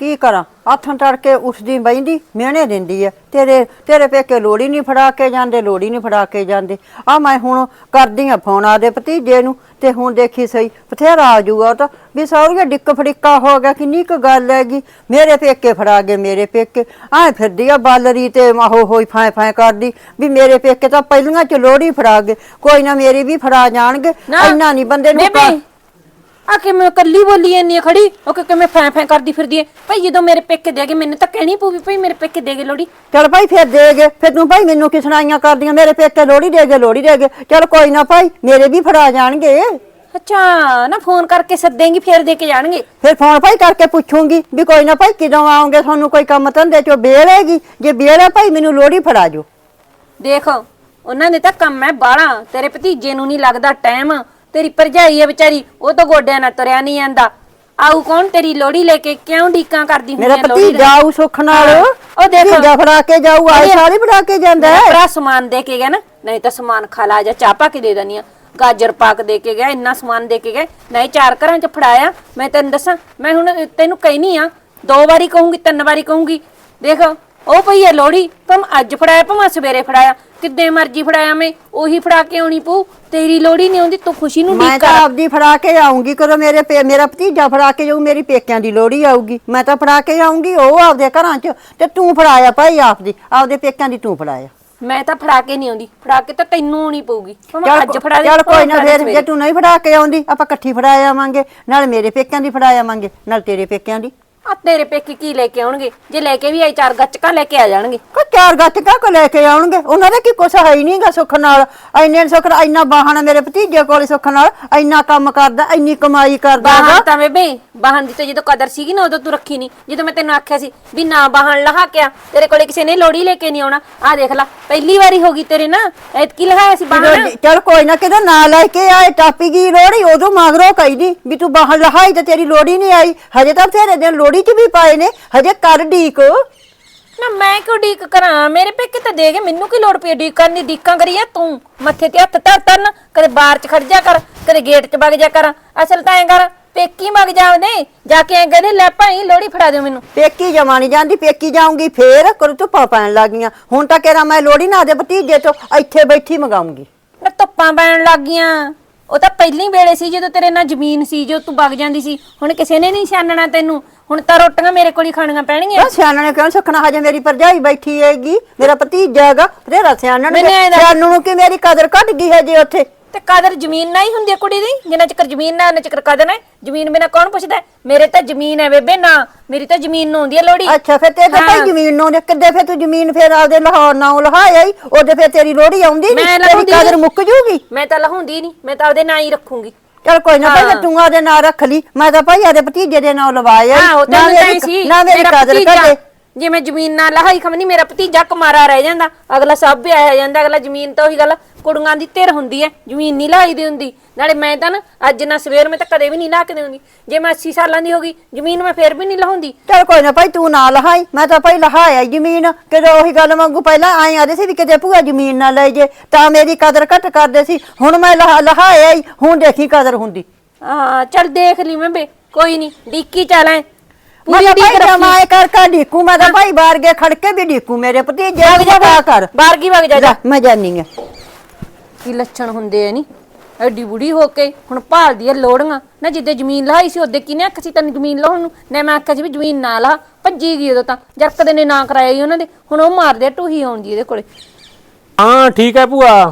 ਕੀ ਕਰਾਂ? ਆਥਾਂ ਤੜਕੇ ਉੱਠਦੀ ਬੈਂਦੀ ਮਿਹਣੇ ਦਿੰਦੀ ਐ। ਤੇਰੇ ਤੇਰੇ ਪੇਕੇ ਲੋੜੀ ਨਹੀਂ ਫੜਾ ਕੇ ਜਾਂਦੇ ਲੋੜੀ ਨਹੀਂ ਫੜਾ ਕੇ ਜਾਂਦੇ। ਆ ਮੈਂ ਹੁਣ ਕਰਦੀ ਆ ਫੋਨ ਆਦੇ ਭਤੀਜੇ ਨੂੰ ਤੇ ਹੁਣ ਦੇਖੀ ਸਹੀ ਬਥੇਰਾ ਆ ਜੂਗਾ ਤਾਂ। ਵੀ ਸੌਰੀਆ ਡਿੱਕ ਫੜਿੱਕਾ ਹੋ ਗਿਆ ਕਿੰਨੀ ਕੁ ਗੱਲ ਹੈਗੀ। ਮੇਰੇ ਪੇਕੇ ਫੜਾ ਗਏ ਮੇਰੇ ਪੇਕੇ। ਆਏ ਫਿਰਦੀ ਆ ਬਾਲਰੀ ਤੇ ਮਾਹੋ ਹੋਈ ਫਾਂ ਫਾਂ ਕਰਦੀ। ਵੀ ਮੇਰੇ ਪੇਕੇ ਤਾਂ ਪਹਿਲੀਆਂ ਚ ਲੋੜੀ ਫੜਾ ਗਏ। ਕੋਈ ਨਾ ਮੇਰੀ ਵੀ ਫੜਾ ਜਾਣਗੇ। ਇੰਨਾ ਨਹੀਂ ਬੰਦੇ ਨੂੰ ਬੇਬੇ ਆ ਕਿ ਮੈਂ ਕੱਲੀ ਬੋਲੀ ਇੰਨੀ ਆ ਖੜੀ? ਉਹ ਕਿ ਮੈਂ ਫੈਂ ਫੈਂ ਕਰਦੀ ਫਿਰਦੀ ਐ ਭਾਈ ਜਦੋਂ ਮੇਰੇ ਪੇਕੇ ਦੇ ਗਏ ਮੈਨੂੰ ਤਾਂ ਕਹਿਣੀ ਪਊਗੀ ਭਾਈ ਮੇਰੇ ਪੇਕੇ ਦੇ ਗਏ ਲੋੜੀ ਚਲ ਭਾਈ ਫਿਰ ਦੇ ਗਏ। ਫਿਰ ਤੂੰ ਭਾਈ ਮੈਨੂੰ ਕੀ ਸੁਣਾਈਆਂ ਕਰਦੀਆਂ? ਮੇਰੇ ਪੇਕੇ ਲੋੜੀ ਦੇ ਗਏ ਲੋੜੀ ਦੇ ਗਏ। ਚਲ ਕੋਈ ਨਾ ਭਾਈ ਮੇਰੇ ਵੀ ਫੜਾ ਜਾਣਗੇ। ਅੱਛਾ ਨਾ ਫੋਨ ਕਰਕੇ ਸੱਦੇਂਗੀ ਫੇਰ ਦੇ ਕੇ ਜਾਣਗੇ। ਫਿਰ ਫੋਨ ਭਾਈ ਕਰਕੇ ਪੁੱਛੂੰਗੀ ਵੀ ਕੋਈ ਨਾ ਭਾਈ ਕਿਦੋਂ ਆਉਂਗੇ? ਤੁਹਾਨੂੰ ਕੋਈ ਕੰਮ ਧੰਦੇ ਚੋਂ ਬੇਲ ਹੈਗੀ? ਜੇ ਬੇਲ ਹੈ ਭਾਈ ਮੈਨੂੰ ਲੋੜੀ ਫੜਾ ਜੋ ਦੇਖ ਉਹਨਾਂ ਦੇ ਤਾਂ ਕੰਮ ਐ ਬਾਹਲਾ। ਤੇਰੇ ਭਤੀਜੇ ਨੂੰ ਨਹੀਂ ਲੱਗਦਾ ਟਾਈਮ। ਤੇਰੀ ਭਰਜਾਈ ਐ ਵਿਚਾਰੀ ਉਹ ਤਾਂ ਗੋਡਿਆਂ ਨਾਲ ਤੁਰਿਆ ਨਹੀਂ ਜਾਂਦਾ। ਆਊ ਕੌਣ ਤੇਰੀ ਲੋੜੀ ਲੈ ਕੇ ਕਿਉਂ ਢੀਕਾਂ ਕਰਦੀ ਮੇਰਾ ਹੁੰਦੀ ਪਤੀ ਜਾਊ ਸੁੱਖ ਨਾਲ। ਹਾਂ, ਉਹ ਦੇਖੋ। ਫੜਾ ਕੇ ਜਾਊ ਆਏ ਸਾਰੀ ਫੜਾ ਕੇ ਜਾਂਦਾ ਹੈ। ਭਰਾ ਸਮਾਨ ਦੇ ਕੇ ਗਿਆ ਨਾ ਨਹੀਂ ਤਾਂ ਸਮਾਨ ਖਾ ਲਾ ਜਾ ਚਾਹ ਪਾ ਕੇ ਦੇ ਦਨੀ ਆ। ਗਾਜਰ ਪਾਕ ਦੇ ਕੇ ਗਿਆ ਇੰਨਾ ਸਮਾਨ ਦੇ ਕੇ ਗਏ ਨਹੀਂ ਚਾਰ ਘਰਾਂ ਚ ਫੜਾਇਆ। ਮੈਂ ਤੈਨੂੰ ਦੱਸਾਂ ਮੈਂ ਹੁਣ ਤੈਨੂੰ ਕਹਿਨੀ ਆ ਦੋ ਵਾਰੀ ਕਹੂੰਗੀ ਤਿੰਨ ਵਾਰੀ ਕਹੂੰਗੀ। ਦੇਖ ਉਹ ਪਈ ਹੈ ਲੋੜੀ ਤੁਮ ਅੱਜ ਫੜਾਇਆ ਭਾਵੇਂ ਸਵੇਰੇ ਫੜਾਇਆ। ਕਿੱਦੇ ਮਰਜ਼ੀ ਫੜਾਇਆ ਮੈਂ ਉਹੀ ਫੜਾ ਕੇ ਆਉਣੀ ਪਊ। ਤੇਰੀ ਲੋੜੀ ਨਹੀਂ ਆਉਂਦੀ ਤੂੰ ਖੁਸ਼ੀ ਨੂੰ ਮੈਂ ਤਾਂ ਕਰ। ਆਪਦੀ ਫੜਾ ਕੇ ਆਉਂਗੀ ਕਦੋਂ ਮੇਰੇ ਪੇ ਮੇਰਾ ਭਤੀਜਾ ਫੜਾ ਕੇ ਜਾਊ ਮੇਰੀ ਪੇਕਿਆਂ ਦੀ ਲੋੜੀ ਆਊਗੀ। ਮੈਂ ਤਾਂ ਫੜਾ ਕੇ ਆਉਂਗੀ ਉਹ ਆਪਦੇ ਘਰਾਂ 'ਚ ਤੇ ਤੂੰ ਫੜਾਇਆ ਭਾਈ ਆਪਦੀ ਆਪਦੇ ਪੇਕਿਆਂ ਦੀ ਤੂੰ ਫੜਾਇਆ। ਮੈਂ ਤਾਂ ਫੜਾ ਕੇ ਨਹੀਂ ਆਉਂਦੀ ਫੜਾ ਕੇ ਤਾਂ ਤੈਨੂੰ ਆਉਣੀ ਪਊਗੀ। ਅੱਜ ਫੜਾ ਦੇ ਚੱਲ ਕੋਈ ਨਾ ਫੇਰ। ਜੇ ਤੂੰ ਨਹੀਂ ਫੜਾ ਕੇ ਆਉਂਦੀ ਆਪਾਂ ਇਕੱਠੀ ਫੜਾ ਆਵਾਂਗੇ ਨਾਲ ਮੇਰੇ ਪੇਕਿਆਂ ਦੀ ਫੜਾ ਆਵਾਂਗੇ ਨਾਲ ਤੇਰੇ ਪੇਕਿਆਂ ਦੀ। ਆ ਤੇਰੇ ਪੇਕੇ ਕੀ ਲੈ ਕੇ ਆਉਣਗੇ? ਜੇ ਲੈ ਕੇ ਵੀ ਆਈ ਚਾਰ ਗੱਚਕਾਂ ਲੈ ਕੇ ਆ ਜਾਣਗੇ। ਕੋ ਚਾਰ ਗੱਤ ਕਾ ਲੈ ਕੇ ਆਉਣਗੇ? ਉਹਨਾਂ ਦੇ ਕੀ ਕੁਛ ਹੈ ਹੀ ਨਹੀਂਗਾ ਸੁੱਖ ਨਾਲ। ਇੰਨੇ ਸੁੱਖ ਨਾਲ ਇੰਨਾ ਬਾਹਣਾ ਮੇਰੇ ਭਤੀਜੇ ਕੋਲ ਸੁੱਖ ਨਾਲ ਇੰਨਾ ਕੰਮ ਕਰਦਾ ਇੰਨੀ ਕਮਾਈ ਕਰਦਾ ਤਾਂ ਬੇਬੇ ਬਾਹਨ ਦੀ ਤਾਂ ਜਦੋਂ ਕਦਰ ਸੀਗੀ ਨਾ ਉਦੋਂ ਤੂੰ ਰੱਖੀ ਨਹੀਂ ਜਦੋਂ ਮੈਂ ਤੈਨੂੰ ਆਖਿਆ ਸੀ ਵੀ ਨਾ ਬਾਹਨ ਲਹਾ ਕੇ ਆ। ਤੇਰੇ ਕੋਲੇ ਕਿਸੇ ਨੇ ਲੋੜੀ ਲੈ ਕੇ ਨਹੀਂ ਆਉਣਾ। ਆ ਦੇਖ ਲੈ ਪਹਿਲੀ ਵਾਰੀ ਹੋ ਗਈ ਤੇਰੇ ਨਾ ਐਤਕੀ ਲਹਾਇਆ ਸੀ ਬਾਹਨ ਜਦੋਂ ਚੱਲ ਕੋਈ ਨਾ ਕਿਤੇ ਨਾ ਲੈ ਕੇ ਆਏ ਟਾਪੀ ਗਈ ਲੋੜੀ ਉਦੋਂ ਮਗਰੋਂ ਕਹੀਦੀ ਵੀ ਤੂੰ ਬਾਹਰ ਲਹਾਈ ਤੇ ਤੇਰੀ ਲੋੜੀ ਨਹੀਂ ਆਈ। ਹਜੇ ਤਾਂ ਤੇਰੇ ਦਿਨ ਲੋੜੀ 'ਚ ਵੀ ਪਾਏ ਨੇ ਹਜੇ ਕਰ ਢੀਕ ਨਾ ਮੈਂ ਕਿਉਂ ਡੀਕ ਕਰਾਂ? ਮੇਰੇ ਪੇਕੇ ਤਾਂ ਦੇ ਗਏ ਮੈਨੂੰ ਕੀ ਲੋੜ ਪਈ ਡੀਕ ਕਰਨੀ ਡੀਕਾਂ ਕਰੀਏ ਤੂੰ। ਮੱਥੇ ਤੇ ਹੱਥ ਧਰ ਤਰਨ ਕਦੇ ਬਾਹਰ ਚ ਖੜ ਜਾ ਕਰ ਕਦੇ ਗੇਟ ਚ ਵਗ ਜਾ ਕਰ। ਅਸਲ ਤਾਂ ਐਂ ਕਰ ਪੇਕੀ ਵਗ ਜਾਵਦੇ ਜਾ ਕੇ ਐਂ ਕਹਿੰਦੇ ਲੈ ਭਾਈ ਲੋੜੀ ਫੜਾ ਦਿਓ ਮੈਨੂੰ। ਪੇਕੀ ਜਮਾ ਨਹੀਂ ਜਾਂਦੀ ਪੇਕੀ ਜਾਊਂਗੀ ਫੇਰ ਕਰ ਧੁੱਪਾਂ ਪੈਣ ਲੱਗੀਆਂ ਹੁਣ ਤਾਂ ਕਿਹੜਾ ਮੈਂ ਲੋੜੀ ਨਾ ਦੇ ਭਤੀਜੇ ਤੋਂ ਇੱਥੇ ਬੈਠੀ ਮੰਗਾਉਂਗੀ। ਨਾ ਧੁੱਪਾਂ ਪੈਣ ਲੱਗ ਗਈਆਂ। ਉਹ ਤਾਂ ਪਹਿਲੀ ਵੇਲੇ ਸੀ ਜਦੋਂ ਤੇਰੇ ਨਾਲ ਜ਼ਮੀਨ ਸੀ ਜੋ ਤੂੰ ਵਗ ਜਾਂਦੀ ਸੀ। ਹੁਣ ਕਿਸੇ ਨੇ ਨਹੀਂ ਛਾਨਣਾ ਤੈਨੂੰ। ਹੁਣ ਤਾਂ ਰੋਟੀਆਂ ਮੇਰੇ ਕੋਲ ਹੀ ਖਾਣੀਆਂ ਪੈਣਗੀਆਂ। ਆ ਸਿਆਣਾ ਨੇ ਕਿਉਂ ਸੁਖਣਾ? ਹਜੇ ਮੇਰੀ ਭਰਜਾਈ ਬੈਠੀ ਹੈਗੀ ਮੇਰਾ ਭਤੀਜਾ ਹੈਗਾ ਬਥੇਰਾ ਸਿਆਣਾ ਨੇ ਮੈਨੂੰ ਐਂ ਦੱਸ- ਸਿਆਣੂ ਨੂੰ ਕਿ ਮੇਰੀ ਕਦਰ ਘਟ ਗਈ ਹੈ ਜੇ ਉੱਥੇ? ਤੇ ਕਦਰ ਜ਼ਮੀਨ ਨਾਲ ਹੀ ਹੁੰਦੀ ਹੈ ਕੁੜੀ ਦੀ ਜਿੰਨਾ ਚਿਰ ਜ਼ਮੀਨ ਨਾ ਉਹਨਾਂ ਚਿਰ ਕਦਰ ਹੈ। ਜ਼ਮੀਨ ਬਿਨਾ ਕੌਣ ਪੁੱਛਦਾ? ਹੈ? ਮੇਰੇ ਤਾਂ ਜ਼ਮੀਨ ਹੈ ਬੇਬੇ ਨਾ ਮੇਰੀ ਤਾਂ ਜ਼ਮੀਨ ਨੂੰ ਆਉਂਦੀ ਹੈ ਲੋੜੀ ਅੱਛਾ ਫਿਰ ਤੇ ਤਾਂ। ਭਾਈ ਜ਼ਮੀਨ ਨੂੰ ਦੇ ਕਿੱਦੇ ਫਿਰ ਤੂੰ ਜ਼ਮੀਨ ਫਿਰ ਆਪਦੇ ਲਾਹੌਰ ਨਾਲੋਂ ਲਹਾਇਆ ਹੀ ਉਹਦੇ ਫਿਰ ਤੇਰੀ ਲੋੜੀ ਆਉਂਦੀ ਨਹੀਂ ਮੈਂ ਤੇਰੀ ਕਦਰ ਨੀ। ਮੁੱਕ ਜੂਗੀ? ਮੈਂ ਤਾਂ ਲਹੂੰਦੀ ਨਹੀਂ ਮੈਂ ਤਾਂ ਉਹਦੇ ਨਾਂ ਹੀ ਰੱਖੂੰਗੀ। ਚਲ ਕੋਈ ਨਾ ਭਾਈ ਹਾਂ। ਤੂੰ ਆਦੇ ਨਾਂ ਰੱਖ ਲਈ। ਮੈਂ ਤਾਂ ਭਾਈ ਆਦੇ ਭਤੀਜੇ ਦੇ ਨਾਂ ਲਵਾਇਆ ਨਾ ਮੇਰੀ- ਹੀ ਸੀ। ਨਾ ਮੇਰੀ ਮੇਰਾ ਕਦਰ ਭਤੀਜਾ, ਕਰੇ ਜੇ ਮੈਂ ਜ਼ਮੀਨ ਨਾਲ ਲਹਾਈ ਖਮਨੀ ਮੇਰਾ ਭਤੀਜਾ ਕੁਮਾਰਾ ਰਹਿ ਜਾਂਦਾ ਅਗਲਾ ਸਭ ਵਿਆਹਿਆ ਜਾਂਦਾ ਅਗਲਾ ਜ਼ਮੀਨ ਤਾਂ ਉਹੀ ਗੱਲ ਕੁੜੀਆਂ ਦੀ ਧਿਰ ਹੁੰਦੀ ਹੈ ਜ਼ਮੀਨ ਨਹੀਂ ਲਾਈ ਦੀ ਹੁੰਦੀ। ਨਾਲੇ ਮੈਂ ਤਾਂ ਨਾ ਅੱਜ ਨਾ ਸਵੇਰ ਮੈਂ ਤਾਂ ਕਦੇ ਵੀ ਨਹੀਂ ਲਾ ਕੇ ਦੇਉਂਦੀ ਜੇ ਮੈਂ 80 ਸਾਲਾਂ ਦੀ ਹੋ ਗਈ ਜ਼ਮੀਨ ਮੈਂ ਫੇਰ ਵੀ ਨਹੀਂ ਲਹਾਉਂਦੀ ਚਲ ਕੋਈ ਨਾ ਭਾਈ ਤੂੰ ਨਾ ਲਹਾਈ ਮੈਂ ਤਾਂ ਭਾਈ ਲਹਾਇਆ ਜ਼ਮੀਨ ਕਿਤੇ ਉਹੀ ਗੱਲ ਵਾਂਗੂ ਪਹਿਲਾਂ ਆਏ ਆਦੇ ਸੀ ਵੀ ਕਿਤੇ ਭੂਆ ਜ਼ਮੀਨ ਨਾ ਲੈ ਜੇ ਤਾਂ ਮੇਰੀ ਕਦਰ ਘੱਟ ਕਰਦੇ ਸੀ ਹੁਣ ਮੈਂ ਲਹਾ ਲਹਾਇਆ ਈ ਹੁਣ ਦੇਖੀ ਕਦਰ ਹੁੰਦੀ। ਹਾਂ ਚੱਲ ਦੇਖ ਲਈ ਮੈਂ ਬੇ ਕੋਈ ਨਹੀਂ ਡੀਕੀ ਚੱਲ ਐ ਮੈਂ ਪੂਰੀ ਡੀਕ ਭਾਈ ਜਮਾਏ ਕਰ ਕਰ ਢੀਕੂ ਮੈਂ ਤਾਂ ਭਾਈ ਬਾਹਰ ਕੇ ਖੜ ਕੇ ਵੀ ਢੀਕੂ ਮੇਰੇ ਭਤੀਜੇ ਵਗ ਜਾ ਜਾ ਕਰ। ਬਾਹਰ ਕੀ ਵਗ ਜਾ ਮੈਂ ਜਾਨੀ ਆ ਕੀ ਲੱਛਣ ਹੁੰਦੇ ਆ ਨਹੀਂ ਐਡੀ ਬੁੜੀ ਹੋ ਕੇ ਹੁਣ ਭਾਲਦੀ ਐ ਲੋੜੀਆਂ। ਨਾ ਜਿੱਦੇ ਜ਼ਮੀਨ ਲਹਾਈ ਸੀ ਉਹਦੇ ਕਿਨੇ ਆਖਿਆ ਸੀ ਤੈਨੂੰ ਜ਼ਮੀਨ ਲਾਉਣ ਨੂੰ? ਨਾ ਮੈਂ ਆਖਿਆ ਸੀ ਵੀ ਜ਼ਮੀਨ ਨਾ ਲਾ ਭੱਜੀ ਗਈ ਉਦੋਂ ਤਾਂ। ਜਰਕਦੇ ਨੇ ਨਾ ਕਰਾਇਆ ਹੀ ਉਹਨਾਂ ਦੇ। ਹੁਣ ਉਹ ਮਾਰਦੇ ਆ ਟੂਹੀ ਆਉਂਦੀ ਇਹਦੇ ਕੋਲੇ। ਹਾਂ ਠੀਕ ਹੈ ਭੂਆ।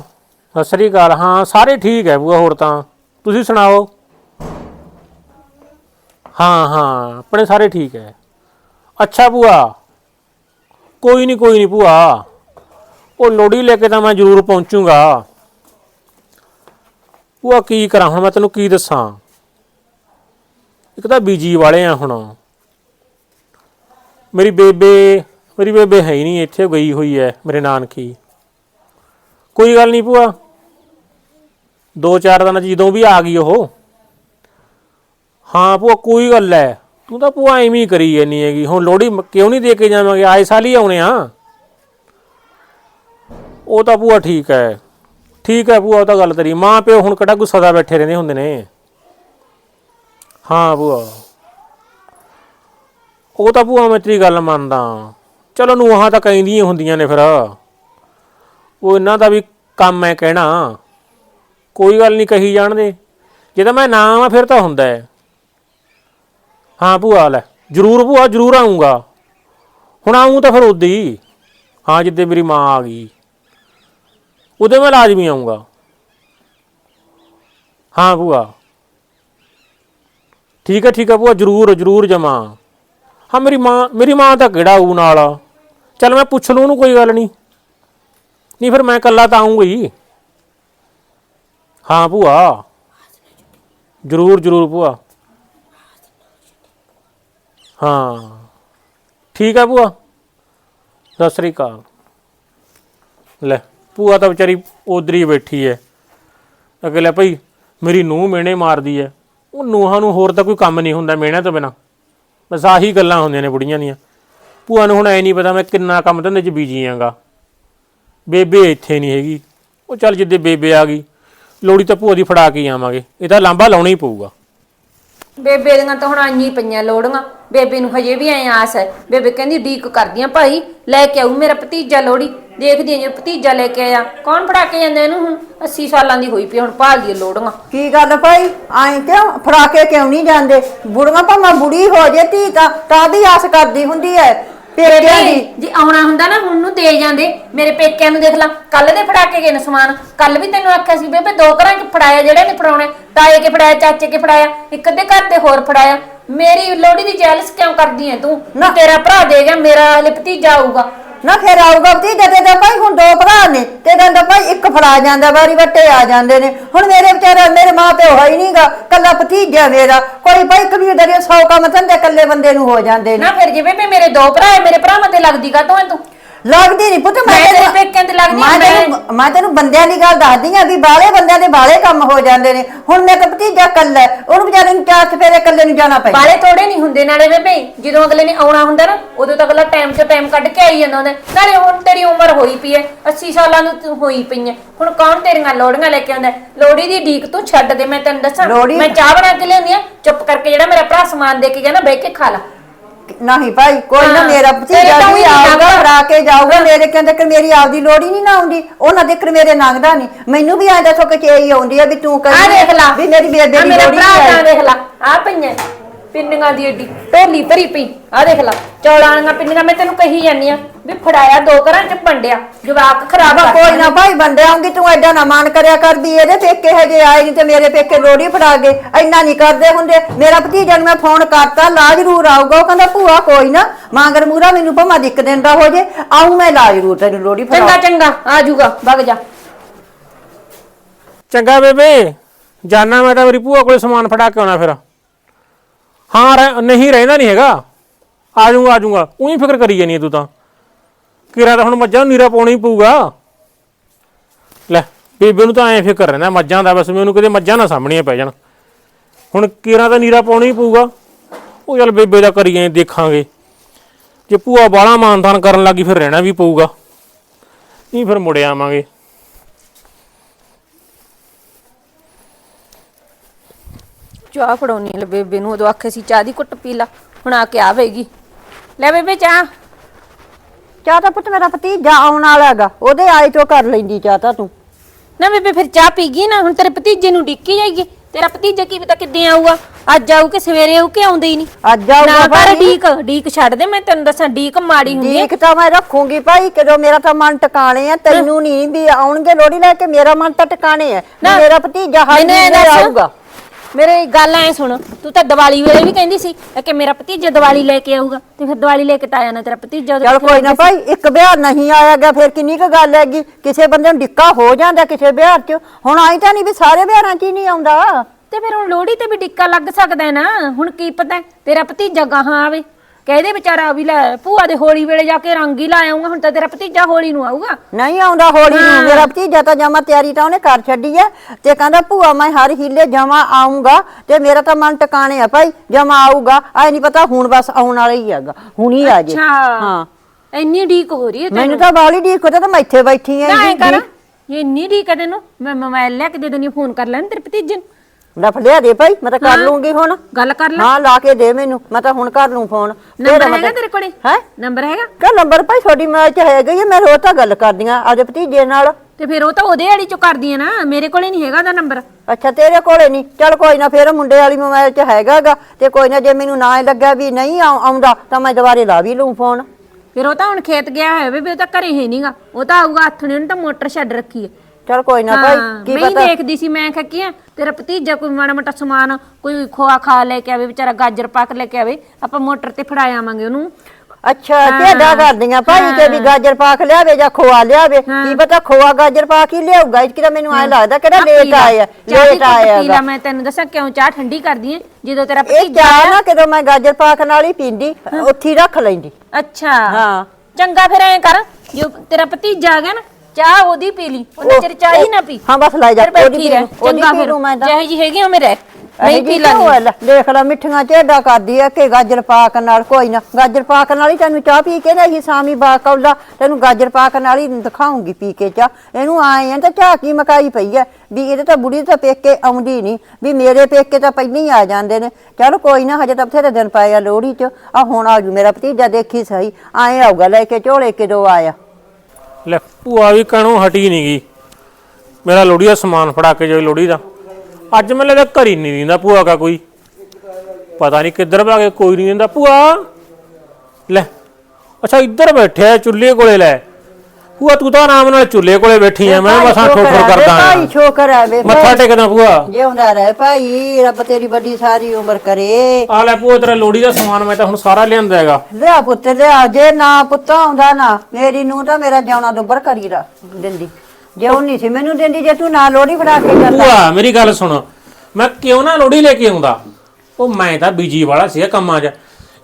ਸਤਿ ਸ੍ਰੀ ਅਕਾਲ। ਹਾਂ ਸਾਰੇ ਠੀਕ ਹੈ ਭੂਆ ਹੋਰ ਤਾਂ। ਤੁਸੀਂ ਸੁਣਾਓ? ਹਾਂ ਹਾਂ, ਆਪਣੇ ਸਾਰੇ ਠੀਕ ਹੈ। ਅੱਛਾ ਭੂਆ। ਕੋਈ ਨਹੀਂ ਕੋਈ ਨਹੀਂ ਭੂਆ। ਉਹ ਲੋੜੀ ਲੈ ਕੇ ਤਾਂ ਮੈਂ ਜ਼ਰੂਰ ਪਹੁੰਚੂਗਾ। ਭੂਆ, ਕੀ ਕਰਾਂ ਹੁਣ? ਮੈਂ ਤੈਨੂੰ ਕੀ ਦੱਸਾਂ? ਇੱਕ ਤਾਂ ਬੀਜੀ ਵਾਲੇ ਆ ਹੁਣ। ਮੇਰੀ ਬੇਬੇ ਮੇਰੀ ਬੇਬੇ ਹੈ ਹੀ ਨਹੀਂ, ਇੱਥੇ ਗਈ ਹੋਈ ਹੈ ਮੇਰੇ ਨਾਨਕੀ। ਕੋਈ ਗੱਲ ਨਹੀਂ ਭੂਆ। ਦੋ ਚਾਰ ਦਿਨ ਜਦੋਂ ਵੀ ਆ ਗਈ ਉਹ। ਹਾਂ ਭੂਆ, ਕੋਈ ਗੱਲ ਐ। ਤੂੰ ਤਾਂ ਭੂਆ ਐਵੇਂ ਹੀ ਕਰੀ ਜਾਨੀ ਹੈਗੀ। ਹੁਣ ਲੋੜੀ ਕਿਉਂ ਨਹੀਂ ਦੇ ਕੇ ਜਾਵਾਂਗੇ? ਆਏ ਸਾਲ ਹੀ ਆਉਣੇ ਆ। ਉਹ ਤਾਂ ਭੂਆ ਠੀਕ ਹੈ ਠੀਕ ਹੈ ਭੂਆ, ਉਹ ਤਾਂ ਗੱਲ ਤੇਰੀ। ਮਾਂ ਪਿਓ ਹੁਣ ਕਿਹੜਾ ਗੁੱਸਾ ਦਾ ਬੈਠੇ ਰਹਿੰਦੇ ਹੁੰਦੇ ਨੇ। ਹਾਂ ਭੂਆ। ਉਹ ਤਾਂ ਭੂਆ ਮੈਂ ਤੇਰੀ ਗੱਲ ਮੰਨਦਾ। ਚਲੋ ਨੂੰਹਾਂ ਤਾਂ ਕਹਿੰਦੀਆਂ ਹੁੰਦੀਆਂ ਨੇ ਫਿਰ। ਉਹ ਇਹਨਾਂ ਦਾ ਵੀ ਕੰਮ ਹੈ ਕਹਿਣਾ। ਕੋਈ ਗੱਲ ਨਹੀਂ ਕਹੀ ਜਾਣਦੇ। ਜੇ ਤਾਂ ਮੈਂ ਨਾ ਆਵਾਂ ਫਿਰ ਤਾਂ ਹੁੰਦਾ ਹੈ ਹਾਂ ਭੂਆ ਲੈ, ਜਰੂਰ ਭੂਆ, ਜਰੂਰ ਆਉਂਗਾ ਹੁਣ ਆਉਂ ਤਾਂ ਫਿਰ ਉਦੋਂ। ਹੀ ਹਾਂ ਜਿੱਦੇ ਮੇਰੀ ਮਾਂ ਆ ਗਈ। ਉਹਦੇ ਮੈਂ ਲਾਜ਼ਮੀ ਆਉਂਗਾ ਹਾਂ ਭੂਆ। ਠੀਕ ਹੈ ਠੀਕ ਹੈ ਭੂਆ, ਜਰੂਰ ਜਰੂਰ ਜਮਾ। ਹਾਂ, ਮੇਰੀ ਮਾਂ ਮੇਰੀ ਮਾਂ ਤਾਂ ਕਿਹੜਾ ਆਊ ਨਾਲ ਚੱਲ ਮੈਂ ਪੁੱਛ ਲੂ ਉਹਨੂੰ ਕੋਈ ਗੱਲ ਨਹੀਂ ਨਹੀਂ ਫਿਰ ਮੈਂ ਇਕੱਲਾ ਤਾਂ ਆਉਂਗਾ ਹੀ। ਹਾਂ ਭੂਆ। ਜਰੂਰ ਜਰੂਰ ਭੂਆ। ਹਾਂ। ਠੀਕ ਹੈ ਭੂਆ। ਸਤਿ ਸ੍ਰੀ ਅਕਾਲ। ਲੈ, ਭੂਆ ਤਾਂ ਵਿਚਾਰੀ ਉਧਰ ਹੀ ਬੈਠੀ ਐ। ਅਗਲੇ ਭਾਈ, ਮੇਰੀ ਨੂੰਹ ਮੇਣੇ ਮਾਰਦੀ ਐ। ਉਹ ਨੂੰਹਾਂ ਨੂੰ ਹੋਰ ਤਾਂ ਕੋਈ ਕੰਮ ਨਹੀਂ ਹੁੰਦਾ ਮੇਣਿਆਂ ਤੋਂ ਬਿਨਾ। ਬਸ ਆਹੀ ਗੱਲਾਂ ਹੁੰਦੀਆਂ ਨੇ ਬੁੜੀਆਂ ਦੀਆਂ। ਭੂਆ ਨੂੰ ਹੁਣ ਐ ਨਹੀਂ ਪਤਾ ਮੈਂ ਕਿੰਨਾ ਕੰਮ ਧੰਦੇ 'ਚ ਬੀਜੀ ਆਂਗਾ। ਬੇਬੇ ਇੱਥੇ ਨਹੀਂ ਹੈਗੀ। ਉਹ ਚੱਲ ਜਿੱਦੇ ਬੇਬੇ ਆ ਗਈ ਲੋੜੀ ਤਾਂ ਭੂਆ ਦੀ ਫੜਾ ਕੇ ਹੀ ਆਵਾਂਗੇ। ਇਹ ਤਾਂ ਲਾਂਬਾ ਲਾਉਣਾ ਹੀ ਪਊਗਾ। ਬੇਬੇ ਦੀਆਂ ਤਾਂ ਹੁਣ ਆਈਆਂ ਹੀ ਪਈਆਂ ਲੋੜੀਆਂ। ਬੇਬੇ ਨੂੰ ਹਜੇ ਵੀ ਐ ਆਸ ਹੈ। ਬੇਬੇ ਕਹਿੰਦੀ ਡੀਕ ਕਰਦੀਆਂ ਭਾਈ, ਲੈ ਕੇ ਆਊ ਮੇਰਾ ਭਤੀਜਾ ਲੋੜੀ ਦੇਖਦੀ ਆਂ ਜੇ ਭਤੀਜਾ ਲੈ ਕੇ ਆਇਆ। ਕੌਣ ਫੜਾ ਕੇ ਜਾਂਦਾ ਇਹਨੂੰ ਹੁਣ? 80 ਸਾਲਾਂ ਦੀ ਹੋਈ ਪਈ ਹੁਣ ਭਾਲਦੀ ਲੋੜੀਆਂ। ਕੀ ਗੱਲ ਭਾਈ? ਆਏ ਕਿਉਂ? ਫੜਾ ਕੇ ਕਿਉਂ ਨਹੀਂ ਜਾਂਦੇ? ਬੁੜੀਆਂ ਭਾਵੇਂ ਬੁੜੀ ਹੋ ਜੇ ਧੀ ਤਾਂ ਤਾਂ ਆਸ ਕਰਦੀ ਹੁੰਦੀ ਐ ਪੇਕਿਆਂ ਦੀ ਜੇ ਆਉਣਾ ਹੁੰਦਾ ਨਾ ਹੁਣ ਨੂੰ ਦੇ ਜਾਂਦੇ। ਮੇਰੇ ਪੇਕਿਆਂ ਨੂੰ ਦੇਖ ਲਾ ਕੱਲ ਦੇ ਫੜਾ ਕੇ ਗਏ ਨੇ ਸਮਾਨ। ਕੱਲ ਵੀ ਤੈਨੂੰ ਆਖਿਆ ਸੀ ਬੇਬੇ ਦੋ ਘਰਾਂ 'ਚ ਫੜਾਇਆ ਜਿਹੜੇ ਨੇ ਫੜਾਉਣੇ। ਤਾਏ ਕੇ ਫੜਾਇਆ ਚਾਚੇ ਕੇ ਫੜਾਇਆ ਇੱਕ ਅੱਧੇ ਘਰ ਤੇ ਹੋਰ ਫੜਾਇਆ। ਮੇਰੀ ਲੋੜੀ ਦੀ ਜੈਲਸ ਕਿਉਂ ਕਰਦੀ ਐ ਤੂੰ? ਨਾ। ਤੇਰਾ ਭਰਾ ਦੇ ਗਿਆ ਮੇਰਾ ਹਲੇ ਭਤੀਜਾ ਆਊਗਾ। ਨਾ ਫਿਰ ਆਊਗਾ ਭਤੀਜਾ ਤੇ ਤਾਂ ਭਾਈ ਹੁਣ ਦੋ ਭਰਾ ਨੇ। ਤੇ ਤਾਂ ਭਾਈ ਇੱਕ ਫੜਾ ਜਾਂਦਾ ਵਾਰੀ ਵੱਟੇ ਆ ਜਾਂਦੇ ਨੇ। ਹੁਣ ਮੇਰੇ ਵਿਚਾਰਾ ਮੇਰੇ ਮਾਂ ਪਿਓ ਹੈ ਹੀ ਨਹੀਂਗਾ ਕੱਲਾ ਭਤੀਜਾ ਮੇਰਾ ਕੋਈ ਭਾਈ ਕਬੀਲਦਾਰੀ 100 ਕੰਮ ਧੰਦੇ ਇਕੱਲੇ ਬੰਦੇ ਨੂੰ ਹੋ ਜਾਂਦੇ ਨੇ। ਨਾ ਫਿਰ ਜਿਵੇਂ ਵੀ ਮੇਰੇ ਦੋ ਭਰਾ ਐ ਮੇਰੇ ਭਰਾਵਾਂ ਤੇ ਲੱਗਦੀ ਕਾ ਤੂੰ ਤੂੰ? ਲੱਗਦੀ ਨਹੀਂ ਪੁੱਤ ਮੈਂ ਤੇਰੇ ਪੇਕਿਆਂ ਤੇ ਲੱਗਦੀ ਮੈਂ ਤੈਨੂੰ ਮੈਂ ਤੈਨੂੰ ਬੰਦਿਆਂ ਦੀ ਗੱਲ ਦੱਸਦੀ ਆ ਵੀ ਬਾਲੇ ਬੰਦਿਆਂ ਦੇ ਬਾਲੇ ਕੰਮ ਹੋ ਜਾਂਦੇ ਨੇ। ਹੁਣ ਮੈਂ ਤਾਂ ਭਤੀਜਾ ਕੱਲਾ ਉਹਨੂੰ ਵਿਚਾਰੇ ਨੂੰ ਚਾਰ ਚਫੇਰੇ ਇਕੱਲੇ ਨੂੰ ਜਾਣਾ ਪੈਂਦਾ। ਬਾਲੇ ਥੋੜੇ ਨਹੀਂ ਹੁੰਦੇ ਨਾਲੇ ਬੇਬੇ ਜਦੋਂ ਅਗਲੇ ਨੇ ਆਉਣਾ ਹੁੰਦਾ ਨਾ ਉਦੋਂ ਤਾਂ ਅਗਲਾ ਟਾਈਮ ਤੋਂ ਟਾਈਮ ਕੱਢ ਕੇ ਆਈ ਜਾਂਦਾ ਹੁੰਦਾ। ਨਾਲੇ ਹੁਣ ਤੇਰੀ ਉਮਰ ਹੋਈ ਪਈ ਐ 80 ਸਾਲਾਂ ਨੂੰ ਤੂੰ ਹੋਈ ਪਈ ਐ ਹੁਣ ਕੌਣ ਤੇਰੀਆਂ ਲੋੜੀਆਂ ਲੈ ਕੇ ਆਉਂਦਾ? ਲੋੜੀ ਦੀ ਢੀਕ ਤੂੰ ਛੱਡ ਦੇ ਮੈਂ ਤੈਨੂੰ ਦੱਸਾਂ। ਮੈਂ ਚਾਹ ਬਣਾ ਕੇ ਲਿਆਉਂਦੀ ਆ ਚੁੱਪ ਕਰਕੇ ਜਿਹੜਾ ਮੇਰਾ ਭਰਾ ਸਮਾਨ ਦੇ ਕੇ ਗਿਆ ਨਾ ਬਹਿ ਕੇ ਖਾ ਲਾ। ਨਹੀਂ ਭਾਈ ਕੋਈ ਨਾ ਹਾਂ, ਮੇਰਾ ਤੇਰੇ ਭਤੀਜਾ ਤਾਂ ਵੀ ਉਹੀ ਆਊਗਾ ਲੰਘਦਾ। ਫੜਾ ਕੇ ਜਾਊਗਾ ਮੇਰੇ ਕਹਿੰਦੇ ਕਿ ਮੇਰੀ ਆਪਦੀ ਲੋੜ ਹੀ ਨਹੀਂ ਨਾ ਆਉਂਦੀ ਉਹਨਾਂ ਦੇ ਕਰ ਮੇਰੇ ਲੰਘਦਾ ਨਹੀਂ। ਮੈਨੂੰ ਵੀ ਐਂ ਦੱਸੋ ਕਿ ਚੇਈ ਆਉਂਦੀ ਆ ਵੀ ਤੂੰ ਆ ਕਹਿੰਦੀ ਦੇਖ ਲਾ। ਵੀ ਮੇਰੀ ਬੇਬੇ ਆਹ ਦੀ ਮੇਰਾ ਲੋੜ ਹੀ ਭਰਾ ਤਾਂ ਆਈ। ਦੇਖ ਲਾ। ਆ ਪਈਆਂ ਪਿੰਨੀਆਂ ਦੀ ਏਡੀ ਢੋਲੀ ਭਰੀ ਪਈ। ਆ ਦੇਖ ਲਾ ਚੌਲਾਂ ਵਾਲੀਆਂ ਪਿੰਨੀਆਂ ਮੈਂ ਤੈਨੂੰ ਕਹੀ ਜਾਂਦੀ ਆ। ਵੀ ਫੜਾਇਆ ਦੋ ਘਰਾਂ ਚ ਪੰਡਿਆ ਜਵਾਕ ਖਰਾਬ ਕਰ ਕੋਈ ਨਾ ਭਾਈ ਬੰਦੇ ਆਉਂਗੀ ਤੂੰ ਐਡਾ ਨਾ ਮਾਨ ਕਰਿਆ ਕਰ ਵੀ ਇਹਦੇ ਪੇਕੇ ਹਜੇ ਆਏ ਨਹੀਂ ਤੇ ਮੇਰੇ ਪੇਕੇ ਲੋੜੀ ਫੜਾ ਗਏ ਐਨਾ ਨਹੀਂ ਕਰਦੇ ਹੁੰਦੇ। ਮੇਰਾ ਭਤੀਜਾ ਨੂੰ ਮੈਂ ਫੋਨ ਕਰਤਾ ਲਾ ਜ਼ਰੂਰ ਆਊਗਾ ਉਹ ਕਹਿੰਦਾ ਭੂਆ ਕੋਈ ਨਾ ਮਾਂਗਰ ਮੂਰਾ ਮੈਨੂੰ ਭਾਵੇਂ ਦਿੱਕ ਦਿੰਦਾ ਹੋ ਜੇ ਆਉਂ ਮੈਂ ਲਾ ਜ਼ਰੂਰ ਤੈਨੂੰ ਲੋੜੀ ਫੜਾ ਚੰਗਾ ਚੰਗਾ ਆ ਜਾਊਗਾ ਵਗ ਜਾ। ਚੰਗਾ ਬੇਬੇ ਜਾਨਾ ਮੈਂ ਤਾਂ ਮੇਰੀ ਭੂਆ ਕੋਲੇ ਸਮਾਨ ਫੜਾ ਕੇ ਆਉਣਾ ਫਿਰ। ਹਾਂ ਰਹਿ- ਨਹੀਂ ਰਹਿੰਦਾ ਨਹੀਂ ਹੈਗਾ। ਆ ਜਾਊਂਗਾ ਆ ਜਾਊਂਗਾ ਉਹੀ ਫਿਕਰ ਕਰੀ ਜਾਨੀ ਤੂੰ ਤਾਂ। ਕਿਰਾ ਤਾਂ ਹੁਣ ਮੱਝਾਂ ਨੂੰ ਨੀਰਾ ਪਾਉਣਾ ਹੀ ਪਊਗਾ। ਲੈ, ਬੇਬੇ ਨੂੰ ਤਾਂ ਐਂ ਫਿਕਰ ਰਹਿੰਦਾ, ਮੱਝਾਂ ਦਾ ਬਸ ਮੈਨੂੰ ਕਿਤੇ ਮੱਝਾਂ ਨਾ ਸਾਹਮਣੀਆਂ ਪੈ ਜਾਣ। ਹੁਣ ਕਿਰਾ ਤਾਂ ਨੀਰਾ ਪਾਉਣਾ ਹੀ ਪਊਗਾ। ਉਹ ਚੱਲ ਬੇਬੇ ਦਾ ਕਰੀਏ, ਦੇਖਾਂਗੇ। ਜੇ ਭੂਆ ਬਾਲਾ ਮਾਨਦਾਨ ਕਰਨ ਲੱਗੀ, ਫਿਰ ਰਹਿਣਾ ਵੀ ਪਊਗਾ। ਨਹੀਂ, ਫਿਰ ਮੁੜ ਆਵਾਂਗੇ। ਚਾਹ ਫੜਾਉਣੀ ਲੈ ਬੇਬੇ ਨੂੰ, ਉਦੋਂ ਆਖੇ ਸੀ, ਚਾਹ ਦੀ ਕੁੱਟ ਪੀ ਲਾ, ਹੁਣ ਆ ਕੇ ਆਵੇਗੀ। ਲੈ ਬੇਬੇ, ਚਾਹ। ਚਾਹ ਤਾਂ ਪੁੱਤ ਮੇਰਾ ਭਤੀਜਾ ਆਉਣ ਵਾਲਾ ਹੈਗਾ ਉਹਦੇ ਆਏ ਤੋਂ ਕਰ ਲੈਂਦੀ ਚਾਹ ਤਾਂ ਤੂੰ। ਨਾ ਬੇਬੇ ਫਿਰ ਚਾਹ ਪੀ ਗਈ ਨਾ ਹੁਣ ਤੇਰੇ ਭਤੀਜੇ ਨੂੰ ਡਿੱਕੀ ਜਾਈਏ। ਤੇਰਾ ਭਤੀਜਾ ਕੀ ਪਤਾ ਕਿੱਦੇ ਆਊਗਾ? ਅੱਜ ਆਊ ਕਿ ਸਵੇਰੇ ਆਊ ਕਿ ਆਉਂਦੇ ਹੀ ਨਹੀਂ? ਅੱਜ ਆਊਗਾ ਨਾ ਭਾਈ। ਡੀਕ ਡੀਕ ਛੱਡ ਦੇ ਮੈਂ ਤੈਨੂੰ ਦੱਸਾਂ ਡੀਕ ਮਾੜੀ ਹੁੰਦੀ ਹੈ। ਦੇਖ ਤਾਂ ਮੈਂ ਰੱਖੂੰਗੀ ਭਾਈ ਕਦੋਂ ਮੇਰਾ ਤਾਂ ਮਨ ਟਿਕਾਣੇ ਆ ਤੈਨੂੰ ਨਹੀਂ ਵੀ ਆਉਣਗੇ ਲੋੜੀ ਲੈ ਕੇ ਮੇਰਾ ਮਨ ਤਾਂ ਟਿਕਾਣੇ ਆ। ਵੀ ਮੇਰਾ ਭਤੀਜਾ ਹਰ ਮੈਨੂੰ ਇਹ ਦਿਨ ਦੱਸ, ਆਊਗਾ। ਮੇਰੇ ਗੱਲ ਐ ਸੁਣ ਤੂੰ ਤਾਂ ਦੀਵਾਲੀ ਵੇਲੇ ਵੀ ਕਹਿੰਦੀ ਸੀ ਕਿ ਮੇਰਾ ਭਤੀਜਾ ਦੀਵਾਲੀ ਲੈ ਕੇ ਆਊਗਾ ਤੇ ਫਿਰ ਦੀਵਾਲੀ ਲੈ ਕੇ ਤਾਂ ਆਇਆ ਨਾ ਤੇਰਾ ਭਤੀਜਾ ਉਹਦੇ ਚਲ ਕੋਈ ਨਾ। ਭਾਈ ਇੱਕ ਵਿਆਹ ਨਹੀਂ ਆਇਆ ਗਿਆ ਫਿਰ ਕਿੰਨੀ ਕੁ ਗੱਲ ਹੈਗੀ? ਕਿਸੇ ਬੰਦੇ ਨੂੰ ਡਿੱਕਾ ਹੋ ਜਾਂਦਾ ਕਿਸੇ ਵਿਆਹ 'ਚ। ਹੁਣ ਆਈ ਤਾਂ ਨਹੀਂ ਵੀ ਸਾਰੇ ਵਿਆਹਾਂ 'ਚ ਹੀ ਨਹੀਂ ਆਉਂਦਾ। ਤੇ ਫਿਰ ਹੁਣ ਲੋਹੜੀ ਤੇ ਵੀ ਡਿੱਕਾ ਲੱਗ ਸਕਦਾ ਹੈ ਨਾ ਹੁਣ ਕੀ ਪਤਾ ਤੇਰਾ ਭਤੀਜਾ ਗਾਹਾਂ ਆਵੇ। ਕਹਦੇ ਵਿਚਾਰਾ ਵੀ ਲੈ ਭੂਆ ਦੇ ਹੋਲੀ ਵੇਲੇ ਜਾ ਕੇ ਰੰਗ ਹੀ ਲਾ ਆਉਂਗਾ ਹੁਣ ਤਾਂ ਤੇਰਾ ਭਤੀਜਾ ਹੋਲੀ ਨੂੰ ਆਊਗਾ। ਨਹੀਂ ਆਉਂਦਾ ਹੋਲੀ ਨੂੰ। ਮੇਰਾ ਭਤੀਜਾ ਤਾਂ ਜਮਾ ਤਿਆਰੀ ਤਾਂ ਉਹਨੇ ਕਰ ਛੱਡੀ ਐ। ਤੇ ਕਹਿੰਦਾ ਭੂਆ ਮੈਂ ਹਰ ਹੀਲੇ ਜਮਾ ਆਉਂਗਾ ਤੇ ਮੇਰਾ ਤਾਂ ਮਨ ਟਿਕਾਣੇ ਆ ਭਾਈ ਜਮਾ ਆਊਗਾ। ਐ ਨਹੀਂ ਪਤਾ ਹੁਣ ਬਸ ਆਉਣ ਵਾਲਾ ਹੀ ਹੈਗਾ ਹੁਣ ਹੀ ਆ ਜੇ। ਅੱਛਾ। ਹਾਂ। ਇੰਨੀ ਢੀਕ ਹੋ ਰਹੀ ਹੈ ਤੈਨੂੰ? ਮੈਨੂੰ ਤਾਂ ਬਾਲੀ ਢੀਕ ਉਹਦਾ ਤਾਂ ਮੈਂ ਇੱਥੇ ਬੈਠੀ ਐ ਨਾ ਐ ਕਰ ਇਹ ਇੰਨੀ ਢੀਕ ਹੈ ਤੈਨੂੰ? ਮੈਂ ਮੋਬਾਈਲ ਲੈ ਕੇ ਦੇ ਦੇਣੀ ਫੋਨ ਕਰ ਲੈਣ ਤੇਰੇ ਭਤੀਜੇ ਨੂੰ। ਡਫ ਲਿਆ ਦੇ ਭਾਈ ਮੈਂ ਤਾਂ ਕਰ ਲੂੰਗੀ ਹੁਣ। ਗੱਲ ਕਰ ਲੈ। ਹਾਂ ਲਾ ਕੇ ਦੇ ਮੈਨੂੰ ਮੈਂ ਤਾਂ ਹੁਣ ਕਰ ਲੂੰ ਫੋਨ। ਨੰਬਰ ਹੈਗਾ ਤੇਰੇ ਕੋਲੇ? ਹੈ? ਨੰਬਰ ਹੈਗਾ? ਕਾ ਨੰਬਰ ਭਾਈ ਤੁਹਾਡੀ ਮੈਂ ਚ ਹੈਗਾ ਹੀ ਆ, ਮੈਂ ਰੋਜ਼ ਤਾਂ ਗੱਲ ਕਰਦੀਆਂ ਆਦੇ ਭਤੀਜੇ ਨਾਲ। ਤੇ ਫਿਰ ਉਹ ਤਾਂ ਉਹਦੇ ਵਾਲੀ ਚੋਂ ਕਰਦੀ ਆ ਨਾ ਮੇਰੇ ਕੋਲੇ ਨਹੀਂ ਹੈਗਾ ਉਹਦਾ ਨੰਬਰ। ਅੱਛਾ ਤੇਰੇ ਕੋਲੇ ਨਹੀਂ। ਚੱਲ ਕੋਈ ਨਾ ਫੇਰ ਮੁੰਡੇ ਵਾਲੀ ਮੋਬਾਈਲ 'ਚ ਹੈਗਾਗਾ ਤੇ ਕੋਈ ਨਾ ਜੇ ਮੈਨੂੰ ਨਾ ਹੀ ਲੱਗਾ ਵੀ ਨਹੀਂ ਆਉ- ਆਉਂਦਾ ਤਾਂ ਮੈਂ ਦੁਬਾਰੇ ਲਾ ਵੀ ਲੂੰ ਫੋਨ। ਫਿਰ ਉਹ ਤਾਂ ਹੁਣ ਖੇਤ ਗਿਆ ਹੋਇਆ ਵੀ ਉਹ ਤਾਂ ਘਰੇ ਹੈ ਨਹੀਂਗਾ ਉਹ ਤਾਂ ਆਊਗਾ ਹੱਥ ਨੇ ਉਹਨੇ ਤਾਂ ਮੋਟਰ ਛੱਡ ਰੱਖੀ ਹੈ ਚੱਲ ਕੋਈ ਨਾ ਭਾਈ ਕੀ ਮੈਂ ਹੀ ਪਤਾ? ਦੇਖਦੀ ਸੀ ਮੈਂ ਕਿਹਾ ਕੀ ਆ ਤੇਰਾ ਭਤੀਜਾ ਕੋਈ ਮਾੜਾ ਮੋਟਾ ਸਮਾਨ ਕੋਈ ਖੋਆ ਖਾ ਲੈ ਕੇ ਆਵੇ ਵਿਚਾਰਾ ਗਾਜਰ ਪਾਕ ਲੈ ਕੇ ਆਵੇ ਆਪਾਂ ਮੋਟਰ ਤੇ ਫੜਾ ਆਵਾਂਗੇ ਉਹਨੂੰ। ਅੱਛਾ ਕਿਹੜਾ ਕਰਦੀਆਂ ਭਾਈ ਤੇ ਵੀ ਗਾਜਰ ਪਾਕ ਲਿਆਵੇ ਜਾਂ ਖੋਆ ਲਿਆਵੇ ਕੀ ਪਤਾ ਖੋਆ ਗਾਜਰ ਪਾਕ ਹੀ ਲਿਆਊਗਾ ਇਸ ਕਿਤਾ ਮੈਨੂੰ ਐ ਲੱਗਦਾ ਕਿਹੜਾ ਲੇਟ ਆਇਆ ਲੇਟ ਆਇਆ ਪੀਲਾ ਮੈਂ ਤੈਨੂੰ ਦੱਸਾਂ ਕਿਉਂ ਚਾਹ ਠੰਡੀ ਕਰਦੀ ਐ ਜਦੋਂ ਤੇਰਾ ਇਹ ਭਤੀਜਾ ਚਾਹ ਨਾ ਕਦੋਂ ਮੈਂ ਗਾਜਰ ਪਾਕ ਨਾਲ ਹੀ ਪੀਂਦੀ ਉੱਥੇ ਹੀ ਰੱਖ ਲੈਂਦੀ। ਅੱਛਾ। ਹਾਂ। ਚੰਗਾ ਫਿਰ ਐਂ ਕਰ ਜੋ ਤੇਰਾ ਭਤੀਜਾ ਆ ਗਿਆ ਨਾ ਚਾਹ ਉਹਦੀ ਪੀ ਲਈ। ਉਹਨਾਂ ਚਿਰ ਚਾਹ ਹੀ ਨਾ ਪੀ। ਹਾਂ ਬਸ ਲੈ ਜਾ ਫਿਰ ਉਹਦੀ ਬੈਠੀ ਪੀ ਰਹਿ। ਉਹਦੀ ਚੰਗਾ ਪੀ ਫਿਰ। ਲੂੰ ਮੈਂ ਤਾਂ। ਜਿਹੇ ਜੀ ਹੈਗੀ ਉਹ ਮੇਰੇ ਨਹੀਂ ਪੀ ਲੈਂਦੀ ਲੈ? ਦੇਖ ਲੈ ਮਿੱਠੀਆਂ ਝੇਡਾ ਕਰਦੀ ਆ ਕਿ ਗਾਜਰ ਪਾਕ ਨਾਲ ਕੋਈ ਨਾ। ਗਾਜਰ ਪਾਕ ਨਾਲ ਹੀ ਤੈਨੂੰ ਚਾਹ ਪੀ ਕੇ ਨਹੀਂ ਸਾਮੀ ਬਾ ਕੌਲਾ ਤੈਨੂੰ ਗਾਜਰ ਪਾਕ ਨਾਲ ਹੀ ਦਿਖਾਉਂਗੀ ਪੀ ਕੇ ਚਾਹ। ਇਹਨੂੰ ਆਏ ਆ ਤਾਂ ਚਾਹ ਕੀ ਮਕਾਈ ਪਈ ਆ? ਵੀ ਇਹਦੇ ਤਾਂ ਬੁੜੀ ਤਾਂ ਪੇਕੇ ਆਉਂਦੀ ਨਹੀਂ। ਵੀ ਮੇਰੇ ਪੇਕੇ ਤਾਂ ਪਹਿਲਾਂ ਹੀ ਆ ਜਾਂਦੇ ਨੇ। ਚਲ ਕੋਈ ਨਾ ਹਜੇ ਤਾਂ ਬਥੇਰੇ ਦਿਨ ਪਏ ਆ ਲੋਹੜੀ ਚ। ਆ ਹੁਣ ਆਜੂ ਮੇਰਾ ਭਤੀਜਾ ਦੇਖੀ ਸਹੀ। ਆਏ ਆਊਗਾ ਲੈ ਕੇ ਝੋਲੇ ਕਿਦੋਂ ਆਇਆ? ਲੈ, ਭੂਆ ਵੀ ਕਣੋਂ ਹਟੀ ਨਹੀਂ ਗਈ। ਮੇਰਾ ਲੋੜੀ ਦਾ ਸਮਾਨ ਫੜਾ ਕੇ ਜੋ ਲੋੜੀ ਦਾ। ਅੱਜ ਮੈਂ ਲੱਗਦਾ ਘਰ ਹੀ ਨਹੀਂ ਦਿੰਦਾ ਭੂਆ ਕਾ ਕੋਈ। ਪਤਾ ਨਹੀਂ ਕਿੱਧਰ ਭਾ ਕੇ ਕੋਈ ਨਹੀਂ ਦਿੰਦਾ। ਭੂਆ, ਲੈ, ਅੱਛਾ, ਇੱਧਰ ਬੈਠਿਆ ਚੁੱਲ੍ਹੇ ਕੋਲੇ ਲੈ। ਭੂਆ ਤੂੰ ਤਾਂ ਆਰਾਮ ਨਾਲ ਚੁੱਲ੍ਹੇ ਕੋਲੇ ਬੈਠੀ ਆ ਮੈਂ ਮਸਾਂ ਠੋਕਰ ਕਰਦਾ ਭਾਈ ਆਂ। ਸ਼ੋਕਰ ਆਵੇ ਮੱਥਾ ਟੇਕਦਾ ਭੂਆ। ਜਿਉਂਦਾ ਰਹਿ ਭਾਈ ਰੱਬ ਤੇਰੀ ਵੱਡੀ ਸਾਰੀ ਉਮਰ ਕਰੇ। ਆ ਲੈ ਭੂਆ ਤੇਰਾ ਲੋੜੀ ਦਾ ਸਮਾਨ ਮੈਂ ਤਾਂ ਹੁਣ ਸਾਰਾ ਲਿਆਂਦਾ ਹੈਗਾ। ਲਿਆ ਪੁੱਤ ਲਿਆ। ਜੇ ਨਾ ਪੁੱਤ ਆਉਂਦਾ ਨਾ ਮੇਰੀ ਨੂੰ ਤਾਂ ਮੇਰਾ ਜਾਉਣਾ ਦੁੱਬਰ ਕਰੀ ਰਾ ਦਿੰਦੀ। ਜੇ ਉਹ ਨਹੀਂ ਸੀ ਮੈਨੂੰ ਦਿੰਦੀ ਜੇ ਤੂੰ ਨਾ ਲੋੜੀ ਫੜਾ ਕੇ ਜਾਂਦਾ। ਭੂਆ ਮੇਰੀ ਗੱਲ ਸੁਣ। ਮੈਂ ਕਿਉਂ ਨਾ ਲੋੜੀ ਲੈ ਕੇ ਆਉਂਦਾ? ਉਹ ਮੈਂ ਤਾਂ ਬੀਜੀ ਵਾਲਾ ਸੀਗਾ ਕੰਮਾਂ 'ਚ।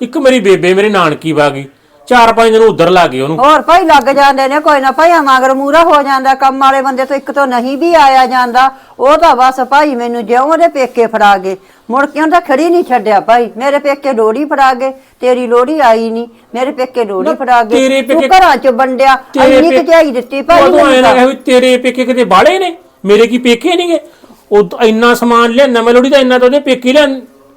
ਇੱਕ ਮੇਰੀ ਬੇਬੇ ਮੇਰੇ ਨਾਨਕੀ ਬਾਗੀ ਚਾਰ ਪੰਜ ਦਿਨ ਉਧਰ ਲਾ ਗਏ ਉਹਨੂੰ। ਹੋਰ ਭਾਈ ਲੱਗ ਜਾਂਦੇ ਨੇ ਕੋਈ ਨਾ ਭਾਈ ਮਗਰ ਮੂਰਾ ਹੋ ਜਾਂਦਾ ਕੰਮ ਵਾਲੇ ਬੰਦੇ ਤੋਂ ਇੱਕ ਤੋਂ ਨਹੀਂ ਵੀ ਆਇਆ ਜਾਂਦਾ ਉਹ ਤਾਂ ਬਸ ਭਾਈ ਮੈਨੂੰ ਜਿਉਂ ਉਹਦੇ ਪੇਕੇ ਫੜਾ ਗਏ। ਮੁੜ ਕੇ ਉਹਦਾ ਖੜੀ ਨਹੀਂ ਛੱਡਿਆ ਭਾਈ ਮੇਰੇ ਪੇਕੇ ਲੋੜੀ ਫੜਾ ਗਏ ਤੇਰੀ ਲੋੜੀ ਆਈ ਨਹੀਂ ਮੇਰੇ ਪੇਕੇ ਲੋੜੀ ਫੜਾ ਗਏ। ਤੇਰੇ ਤੂੰ ਪੇਕੇ- ਘਰਾਂ ਚ ਵੰਡਿਆ ਇੰਨੀ ਪੇ- ਕਚਾਈ ਦਿੱਤੀ ਭਾਈ ਉਦੋਂ ਮੈਨੂੰ ਤਾਂ। ਲੱਗਾ ਵੀ ਤੇਰੇ ਪੇਕੇ ਕਿਤੇ ਬਾੜੇ ਨੇ ਮੇਰੇ ਕੀ ਪੇਕੇ ਨਹੀਂਗੇ? ਉਹ ਇੰਨਾ ਸਮਾਨ ਲਿਆਂਦਾ ਮੈਂ ਲੋੜੀ ਦਾ ਇੰਨਾ ਤਾਂ ਉਹਦੇ ਪੇਕੇ ਲਿਆ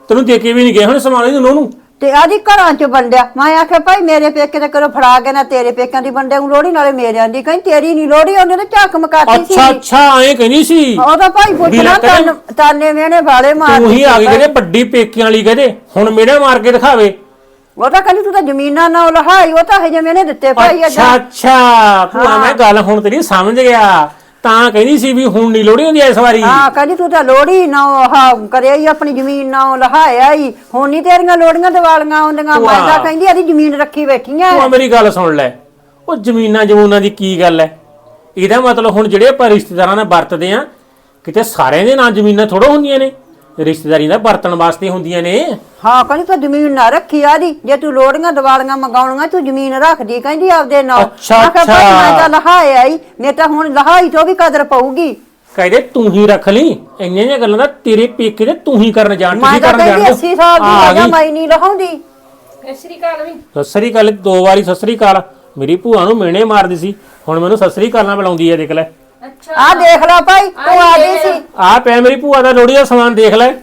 ਤੈਨੂੰ ਦੇ ਕੇ ਵੀ ਨਹੀਂ ਗਏ ਹੁਣ ਸਮਾਨ ਇਹਨੂੰ ਉਹਨੂੰ ਤੇ ਆਦੀ ਘਰਾਂ ਚ ਵੰਡਿਆ। ਮੈਂ ਆਖਿਆ ਭਾਈ ਮੇਰੇ ਪੇਕੇ ਤੇ ਕਰੋ ਫੜਾ ਕੇ ਨਾ ਤੇਰੇ ਪੇਕਿਆਂ ਦੀ ਵੰਡੇ ਨੂੰ ਲੋੜੀ ਨਾਲੇ ਮੇਰੇ ਆਂਦੀ। ਕਹਿੰਦੀ ਤੇਰੀ ਨਹੀਂ ਲੋੜੀ ਉਹਨੇ ਤਾਂ ਝੱਕ ਮਕਾਤੀ ਸੀ। ਅੱਛਾ ਅੱਛਾ ਐਂ ਕਹਿੰਦੀ ਸੀ। ਉਹ ਤਾਂ ਭਾਈ ਪੁੱਛਣਾ ਰਿਹਾ। ਤਾਨੇ ਤਾਨੇ ਮੇਨੇ ਵਾਲੇ ਮਾਰ ਤੂੰ ਹੀ ਆ ਗਈ ਕਹਿੰਦੇ ਵੱਡੀ ਪੇਕਿਆਂ ਵਾਲੀ ਕਹਿੰਦੇ ਹੁਣ ਮੇੜਾ ਮਾਰ ਕੇ ਦਿਖਾਵੇ। ਉਹ ਤਾਂ ਕਹਿੰਦੀ ਤੂੰ ਤਾਂ ਜ਼ਮੀਨਾਂ ਨਾ ਲਹਾਈ ਉਹ ਤਾਂ ਹਜੇ ਮੈਨੇ ਦਿੱਤੇ ਭਾਈ ਅੱਛਾ ਅੱਛਾ ਭੂਆ ਮੈਂ ਗੱਲ ਹੁਣ ਤੇਰੀ ਸਮਝ ਗਿਆ। ਤਾਂ ਕਹਿੰਦੀ ਸੀ ਵੀ ਹੁਣ ਨਹੀਂ ਲੋੜੀ ਹੁੰਦੀ ਇਸ ਵਾਰੀ। ਹਾਂ ਕਹਿੰਦੀ ਤੂੰ ਤਾਂ ਲੋੜੀ ਨਾ ਹਾਂ ਕਰਿਆ ਹੀ ਆਪਣੀ ਜ਼ਮੀਨ ਨਾ ਲਹਾਇਆ ਹੀ। ਹੁਣ ਨਹੀਂ ਤੇਰੀਆਂ ਲੋੜੀਆਂ ਦਿਵਾਲੀਆਂ ਆਉਂਦੀਆਂ ਮੈਂ ਤਾਂ ਕਹਿੰਦੀ ਆਦੀ ਜ਼ਮੀਨ ਰੱਖੀ ਬੈਠੀਆਂ ਤੂੰ ਮੇਰੀ ਗੱਲ ਸੁਣ ਲੈ। ਉਹ ਜ਼ਮੀਨਾਂ ਜਮੂਨਾਂ ਦੀ ਕੀ ਗੱਲ ਹੈ ਇਹਦਾ ਮਤਲਬ ਹੁਣ ਜਿਹੜੇ ਆਪਾਂ ਰਿਸ਼ਤੇਦਾਰਾਂ ਨਾਲ ਵਰਤਦੇ ਆ ਕਿਤੇ ਸਾਰਿਆਂ ਦੇ ਨਾਂ ਜ਼ਮੀਨਾਂ ਥੋੜੋ ਹੁੰਦੀਆਂ ਨੇ। ਰਿਸ਼ਤੇਦਾਰੀ ਦਾ ਵਰਤਣ ਵਾਸਤੇ ਹੁੰਦੀਆਂ ਨੇ। ਹਾਂ ਕਹਿੰਦੀ ਤੂੰ ਜ਼ਮੀਨ ਨਾ ਰੱਖੀ ਆਦੀ। ਜੇ ਤੂੰ ਲੋੜੀਆਂ ਦਿਵਾਲੀਆਂ ਮੰਗਾਉਣੀਆਂ ਤੂੰ ਜ਼ਮੀਨ ਰੱਖਦੀ ਕਹਿੰਦੀ ਆਪਦੇ ਨਾਲ। ਅੱਛਾ, ਮੈਂ ਕਿਹਾ ਭਾਈ ਅੱਛਾ। ਮੈਂ ਤਾਂ ਹੁਣ ਲਹਾਈ ਤੋਂ ਵੀ ਕਦਰ ਪਊਗੀ। ਕਹਿੰਦੇ ਤੂੰ ਹੀ ਰੱਖ ਲਈ। ਇੰਨੀਆਂ ਜਿਹੀਆਂ ਗੱਲਾਂ ਦਾ ਤੇਰੇ ਪੇਕੇ ਤੇ ਤੂੰ ਹੀ ਕਰਨ ਜਾਣ ਮੈਂ ਤੁਸੀਂ ਤਾਂ ਕਰਨ ਕਹਿੰਦੀ ਜਾਣ 80 ਸਾਲ ਦੀ ਆ ਹੋ ਜਾ ਗਈ। ਮੈਂ ਨਹੀਂ ਲਹਾਉਂਦੀ। ਸਤਿ ਸ਼੍ਰੀ ਅਕਾਲ ਵੀ। ਸਤਿ ਸ੍ਰੀ ਅਕਾਲ ਦੋ ਵਾਰੀ ਸਤਿ ਸ੍ਰੀ ਅਕਾਲ। ਮੇਰੀ ਭੂਆ ਨੂੰ ਮਿਹਣੇ ਮਾਰਦੀ ਸੀ। ਹੁਣ ਮੈਨੂੰ ਸਤਿ ਸ੍ਰੀ ਅਕਾਲ ਨਾਲ ਬੁਲਾਉਂਦੀ ਹੈ ਦੇਖ ਲੈ। ਅੱਛਾ। ਆਹ ਦੇਖ ਲੈ ਭਾਈ ਤੂੰ ਆ ਗਈ ਸੀ। ਆ ਪਿਆ ਮੇਰੀ ਭੂਆ ਦਾ ਲੋੜੀ ਦਾ ਸਮਾਨ ਦੇਖ ਲੈ।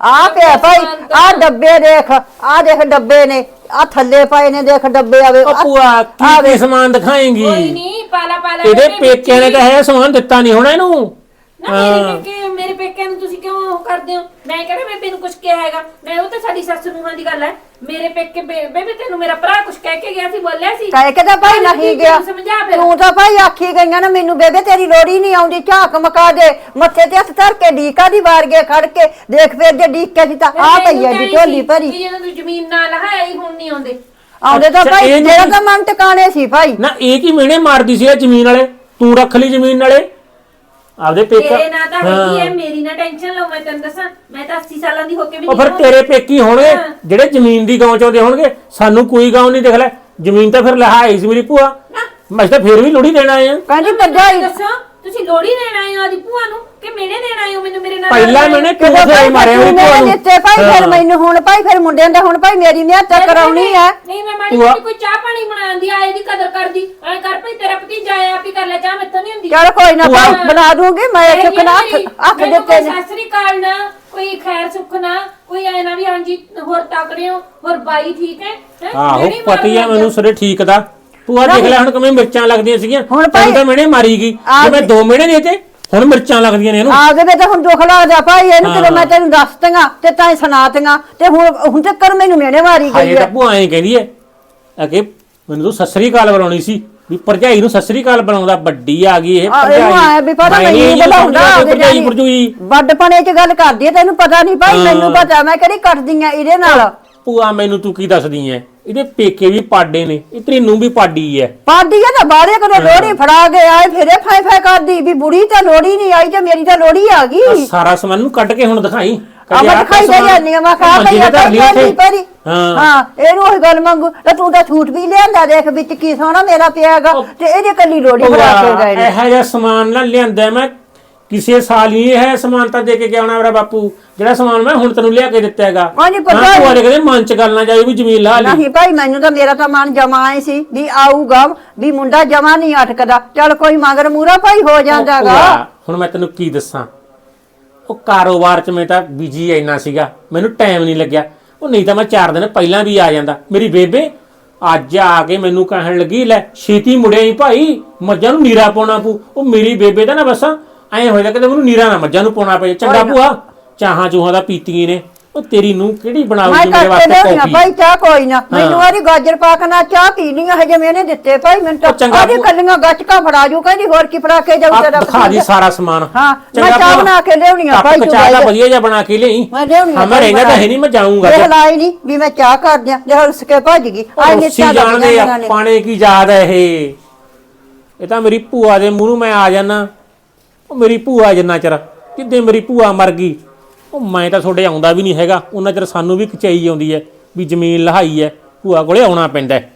ਆ ਪਿਆ ਭਾਈ ਆ ਡੱਬੇ ਦੇਖ ਆ ਦੇਖ ਡੱਬੇ ਨੇ ਆ ਥੱਲੇ ਪਏ ਨੇ ਦੇਖ ਡੱਬੇ ਆਵੇ ਉਹ ਭੂਆ ਕੀ ਕੀ ਸਮਾਨ ਦਿਖਾਏਂਗੀ? ਕੋਈ ਨਹੀਂ ਪਾਲਾ ਪਾਲਾ ਇਹਦੇ ਪੇਕਿਆਂ ਨੇ ਤਾਂ ਇਹ ਸਮਾਨ ਦਿੱਤਾ ਨਹੀਂ ਹੋਣਾ ਇਹਨੂੰ। ਨਾ ਮੇਰੇ ਪੇਕੇ ਮੇਰੇ ਪੇਕਿਆਂ ਨੂੰ ਤੁਸੀਂ ਕਿਉਂ ਉਹ ਕਰਦੇ ਹੋ? ਮੈਂ ਕਹਿੰਦਾ ਬੇਬੇ ਨੂੰ ਕੁਝ ਕਿਹਾ ਹੈਗਾ। ਮੈਂ ਉਹ ਤਾਂ ਸਾਡੀ ਸੱਸ ਨੂੰਹਾਂ ਦੀ ਗੱਲ ਹੈ। ਮੇਰੇ ਪੇਕੇ ਬੇ- ਬੇਬੇ ਤੈਨੂੰ ਮੇਰਾ ਭਰਾ ਕੁਝ ਕਹਿ ਕੇ ਗਿਆ ਸੀ ਬੋਲਿਆ ਸੀ। ਕਹਿ ਕੇ ਤਾਂ ਭਾਈ ਚੱਲ ਨਹੀਂ ਗਿਆ ਹੈ, ਸਮਝਾ ਫਿਰ। ਤੂੰ ਤਾਂ ਭਾਈ ਆਖੀ ਗਈਆਂ ਨਾ ਮੈਨੂੰ ਬੇਬੇ ਤੇਰੀ ਲੋੜੀ ਨਹੀਂ ਆਉਂਦੀ ਝਾਕ ਮਕਾ ਦੇ ਮੱਥੇ ਤੇ ਹੱਥ ਧਰ ਕੇ ਢੀਕਾ ਦੀ ਵਾਰ ਗਏ ਖੜ ਕੇ। ਦੇਖ ਫੇਰ ਜੇ ਢੀਕ ਕੇ ਸੀ ਤਾਂ ਆ ਪਈ ਹੈ ਜੀ ਢੋਲੀ ਭਰੀ। ਵੀ ਜਦੋਂ ਤੂੰ ਜ਼ਮੀਨ ਨਾਲ ਲਹਾਇਆ ਹੀ ਹੁਣ ਨਹੀਂ ਆਉਂਦੇ। ਆਉਂਦੇ ਤਾਂ ਅੱਛਾ, ਭਾਈ ਇਹ ਤੇਰਾ ਕਿ- ਤਾਂ ਮਨ ਟਿਕਾਣੇ ਸੀ ਭਾਈ। ਨਾ ਇਹ ਕੀ ਮਿਹਣੇ ਮਾਰਦੀ ਸੀ ਇਹ ਜ਼ਮੀਨ ਵਾਲੇ? ਤੂੰ ਰੱਖ ਲਈ ਜ਼ਮੀਨ ਵਾਲੇ ਆਪਦੇ ਪੇਕਾ ਤੇਰੇ ਨਾਲ ਤਾਂ ਹੈਗੀ ਹੈ। ਮੇਰੀ ਨਾ ਟੈਨਸ਼ਨ ਲਓ ਮੈਂ ਤੈਨੂੰ ਦੱਸਾਂ ਮੈਂ ਤਾਂ 80 ਸਾਲਾਂ ਦੀ ਹੋ ਕੇ ਵੀ ਉਹ ਫਿਰ ਨਹੀਂ ਤੇਰੇ ਪੇਕੀ ਹੋਣਗੇ। ਜਿਹੜੇ ਜ਼ਮੀਨ ਦੀ ਗਾਂ ਚਾਉਂਦੇ ਹੋਣਗੇ ਸਾਨੂੰ ਕੋਈ ਗਾਂ ਨਹੀਂ ਦੇਖ ਲੈ। ਜ਼ਮੀਨ ਤਾਂ ਫਿਰ ਲਹਾਈ ਸੀ ਮੇਰੀ ਭੂਆ। ਮੈਂ ਤਾਂ ਫਿਰ ਵੀ ਲੋੜੀ ਦੇਣਾ ਆਇਆ ਕਹਿੰਦੀ ਭਰਜਾਈ ਦੱਸੋ ਤੁਸੀਂ ਲੋੜੀ ਦੇਣ ਆਏ ਹੋ ਆਦੀ ਭੂਆ ਨੂੰ? ਕਿ ਮੈਨੇ ਦੇਣ ਆਏ ਹੋ ਮੈਨੂੰ ਮੇਰੇ ਨਾਲ ਪਹਿਲਾਂ ਮੈਨੇ ਫੇਰ ਮਾਰਿਆ ਮੇਰੀ ਭੂਆ ਨੂੰ। ਦਿੱਤੇ ਭਾਈ ਫਿਰ। ਮੈਨੂੰ ਹੁਣ ਭਾਈ ਫਿਰ ਮੁੰਡਿਆਂ ਦਾ ਹੁਣ ਭਾਈ ਮੇਰੀ ਮਿਹਨਤ ਕਰਾਉਣੀ ਹੈ। ਨਹੀਂ ਮੈਂ ਮਾੜੀ ਮੋਟੀ ਕੋਈ ਚਾਹ ਪਾਣੀ ਬਣਾਉਂਦੀ ਆਏ ਦੀ ਕਦਰ ਕਰਦੀ। ਐ ਕਰ ਭਈ ਤੇਰਾ ਭਤੀਜਾ ਆਇਆ ਆਪੀ ਕਰ ਲੈ ਚਾਹ ਮੈਥੋਂ ਨਹੀਂ ਹੁੰਦੀ। ਚਲ ਕੋਈ ਨਾ ਭਾਈ ਬਣਾ ਦੂੰਗੀ ਮੈਂ ਚੁੱਕਣਾ ਮੇਰੀ- ਹੱਥ ਦਿੱਤੇ ਨੇ। ਸਤਿ ਸ੍ਰੀ ਅਕਾਲ ਨਾ ਕੋਈ ਖੈਰ ਸੁੱਖ ਨਾ ਕੋਈ ਐ ਨਾ ਵੀ ਹਾਂਜੀ ਹੋਰ ਤਕੜੇ ਹੋ ਹੋਰ ਬਾਈ ਠੀਕ ਹੈ ਹੈਂ? ਜਿਹੜੀ ਪਤੀ ਆ ਮਾਰ ਮੈਨੂੰ ਸਿਰੇ ਠੀਕ ਦਾ। ਭੂਆ ਦੇਖ ਲੈ ਹੁਣ ਕਿਵੇਂ ਮਿਰਚਾਂ ਲੱਗਦੀਆਂ ਸੀਗੀਆਂ ਹੁਣ ਭਾਈ- ਤੈਨੂੰ ਤਾਂ ਮੈਨੇ ਮਾਰੀ ਗਈ ਜੇ ਮੈਂ। ਦੋ ਮਹੀਨੇ ਨਹੀਂ ਤੇ ਹੁਣ ਮਿਰਚਾਂ ਲੱਗਦੀਆਂ ਨੇ ਇਹਨੂੰ ਆ ਗਏ ਤਾਂ ਹੁਣ ਦੁੱਖ ਲੱਗਦਾ ਭਾਈ ਇਹਨੂੰ। ਕਿਦੋਂ ਮੈਂ ਤੈਨੂੰ ਦੱਸਤੀਆਂ ਤੇ ਤਾਂ ਹੀ ਸੁਣਾਤੀਆਂ ਤੇ ਹੁਣ ਹੁਣ ਤੇ ਕਰ ਮੈਨੂੰ ਮੇਨੇ ਮਾਰੀ ਗਈ ਹਾਏ ਹੈ ਤਾਂ ਭੂਆ ਐਂ ਕਹਿੰਦੀ ਐ ਅਗੇ ਮੈਨੂੰ ਤੂੰ ਸਸਰੀ ਕਾਲ ਬੁਲਾਉਣੀ ਸੀ ਵੀ ਭਰਜਾਈ ਨੂੰ ਸਸਰੀ ਕਾਲ ਬਣਾਉਂਦਾ ਵੱਡੀ ਆ ਗਈ ਇਹ ਆ, ਇਹਨੂੰ ਆਇਆ ਵੀ ਪਤਾ ਮੈਂ ਨੀ ਮੈਨੂੰ ਇਹਨੂੰ ਬੁਲਾਉਂਦਾ ਸਮਝਿਆ ਕਿ ਉਹਦੇ ਭਰਜਾਈ ਜਾਨੀ। ਭਰਜੂਈ ਵੱਡਪਣੇ ਚ ਗੱਲ ਕਰਦੀ ਹੈ ਤੈਨੂੰ ਪਤਾ ਨਹੀਂ ਭਾਈ। ਮੈਨੂੰ ਪਤਾ ਮੈਂ ਕਿਹੜੀ ਕਰਦੀ ਆ ਇਹਦੇ ਨਾਲ ਭੂਆ ਮੈਨੂੰ ਤੂੰ ਕੀ ਦੱਸਦੀ ਐ ਇਹਦੇ ਪੇਕੇ ਵੀ ਪਾਡੇ ਨੇ ਇਹ ਤੇਰੀ ਨੂੰ ਵੀ ਪਾਡੀ ਐ। ਪਾਦੀ ਹੈ ਨਾ ਬਾਹਰੇ ਕਦੇ ਲੋੜੀ ਫੜਾ ਕੇ ਆਏ ਫਿਰੇ ਫਾਇ ਫਾਇ ਕਰਦੀ ਵੀ ਬੁੜੀ ਤਾਂ ਲੋੜੀ ਨਹੀਂ ਆਈ ਤੇ ਮੇਰੀ ਤਾਂ ਲੋੜੀ ਆ ਗਈ। ਸਾਰਾ ਸਮਾਨ ਨੂੰ ਕੱਢ ਕੇ ਹੁਣ ਦਿਖਾਈ। ਆ ਮੈਂ ਦਿਖਾਈ ਦੇ ਜਾਂਦੀ ਆ ਮੈਂ ਕਹਾ ਮੰਜੇ ਭਈ ਤੇ ਪਈ। ਪਈ। ਹਾਂ। ਹਾਂ ਇਹਨੂੰ ਉਹ ਗੱਲ ਮੰਗੂ ਤੇ ਤੂੰ ਤਾਂ ਛੂਟ ਵੀ ਲਿਆਂਦਾ ਦੇਖ ਵਿੱਚ ਕੀ ਸੋਹਣਾ ਮੇਰਾ ਪਿਆਗਾ ਤੇ ਇਹਦੇ ਕੱਲੀ ਲੋੜੀ ਫੜਾ ਕੇ ਗਏ ਨੇ। ਇਹ ਜਿਹਾ ਸਮਾਨ ਨਾ ਲਿਆਂਦਾ ਮੈਂ ਕਿਸੇ ਸਾਲ ਹੀ ਇਹ ਸਮਾਨ ਤਾਂ ਦੇ ਕੇ ਗਿਆ ਹੋਣਾ ਮੇਰਾ ਬਾਪੂ। ਜਿਹੜਾ ਸਮਾਨ ਮੈਂ ਹੁਣ ਤੈਨੂੰ ਲਿਆ ਕੇ ਦਿੱਤਾ ਹੈਗਾ। ਹਾਂ ਜੀ, ਪਤਾ ਹਾਂ, ਹੈ। ਕਹਿੰਦੇ ਮਨ ਚ ਗੱਲ ਨਾ ਜਾਏ ਵੀ ਜ਼ਮੀਨ ਲਾ ਲਈ। ਨਹੀਂ ਭਾਈ ਮੈਨੂੰ ਤਾਂ ਮੇਰਾ ਤਾਂ ਮਨ ਜਮਾ ਆਏ ਸੀ ਵੀ ਆਊਗਾ ਵੀ ਮੁੰਡਾ ਜਮਾ ਨਹੀਂ ਅਟਕਦਾ। ਚੱਲ ਕੋਈ ਮਗਰ ਮੂਰਾ ਭਾਈ ਹੋ ਜਾਂਦਾਗਾ ਭੂਆ, ਹੁਣ ਮੈਂ ਤੈਨੂੰ ਕੀ ਦੱਸਾਂ? ਉਹ ਕਾਰੋਬਾਰ ਚ ਮੈਂ ਤਾਂ ਬਿਜ਼ੀ ਇੰਨਾ ਸੀਗਾ। ਮੈਨੂੰ ਟਾਈਮ ਨਹੀਂ ਲੱਗਿਆ। ਉਹ ਨਹੀਂ ਤਾਂ ਮੈਂ 4 ਦਿਨ ਪਹਿਲਾਂ ਵੀ ਆ ਜਾਂਦਾ। ਮੇਰੀ ਬੇਬੇ ਅੱਜ ਆ ਕੇ ਮੈਨੂੰ ਕਹਿਣ ਲੱਗੀ ਲੈ ਛੇਤੀ ਮੁੜਿਆ ਹੀ ਭਾਈ। ਮੱਝਾਂ ਨੂੰ ਨੀਰਾ ਪਾਉਣਾ ਪੂ ਉਹ ਮੇਰੀ ਬੇਬੇ ਦਾ ਨਾ ਬਸ ਐਂ ਹੋਇਆ ਕਿ ਮੈਨੂੰ ਨੀਰਾ ਨਾ ਮੱਝਾਂ ਨੂੰ ਪਾਉਣਾ ਪਏ। ਚੰਗਾ ਭੂਆ ਚਾਹਾਂ ਚੂਹਾਂ ਦਾ ਪੀਤੀਆਂ ਨੇ। ਉਹ ਤੇਰੀ ਨੂੰ ਕਿਹੜੀ ਮੈਂ ਬਣਾਉਗੀ ਮੇਰੇ ਕਰਕੇ ਵਾਸਤੇ ਕੌਫੀ? ਭਾਈ ਚਾਹ ਕੋਈ ਨਾ। ਮੈਨੂੰ ਆਰੀ ਗਾਜਰ ਪਾਕ ਨਾਲ ਚਾਹ ਪੀਣੀ ਆ ਹਜੇ ਮੈਨੇ ਦਿੱਤੇ ਭਾਈ ਮੈਨੂੰ ਉਹ ਤਾਂ ਚੰਗਾ ਕੱਲੀਆਂ ਗੱਚਕਾਂ ਫੜਾ ਜੂ ਕਹਿੰਦੀ ਹੋਰ ਕੀ ਫੜਾ ਕੇ ਜਾਊ ਆ ਤੇਰਾ ਦਿਖਾ ਦੀ ਭਤੀਜਾ। ਸਾਰਾ ਸਮਾਨ। ਹਾਂ, ਮੈਂ ਚਾਹ ਭੂਆ। ਬਣਾ ਕੇ ਲਿਆਉਣੀ ਆ ਕੱਪ ਭਾਈ, ਤੂੰ ਚਾਹ ਦਾ। ਵਧੀਆ ਜਿਹਾ ਬਣਾ ਕੇ ਲਿਆਈ। ਮੈਂ ਲਿਆਉਣੀ ਹਾਂ ਮੈਂ ਰਹਿਣਾ ਤਾਂ ਹੈ ਨਹੀਂ ਮੈਂ ਜਾਊਂਗਾ ਦੇਖ ਲਾਈ ਨਹੀਂ ਵੀ ਮੈਂ ਚਾਹ ਕਰ ਦਿਆਂ ਜੇ ਹਰਸ ਕੇ ਭੱਜ ਗਈ। ਆਈ ਰੁੱਸੀ ਨਿੱਚਾ ਜਾਣਦੇ ਆ ਪਾਣੇ ਕੀ ਯਾਦ ਹੈ ਇਹ। ਇਹ ਤਾਂ ਮੇਰੀ ਭੂਆ ਦੇ ਮੂੰਹ ਨੂੰ ਮੈਂ ਆ ਜਾਣਾ ਉਹ ਮੇਰੀ ਭੂਆ ਜਿੰਨਾ ਚਿਰ, ਜਿੱਦੇ ਮੇਰੀ ਭੂਆ ਮਰ ਗਈ, ਉਹ ਮੈਂ ਤਾਂ ਤੁਹਾਡੇ ਆਉਂਦਾ ਵੀ ਨਹੀਂ ਹੈਗਾ ਉਹਨਾਂ ਚਿਰ ਸਾਨੂੰ ਵੀ ਖਿਚਾਈ ਆਉਂਦੀ ਹੈ, ਵੀ ਜ਼ਮੀਨ ਲਹਾਈ ਹੈ, ਭੂਆ ਕੋਲੇ ਆਉਣਾ ਪੈਂਦਾ ਹੈ।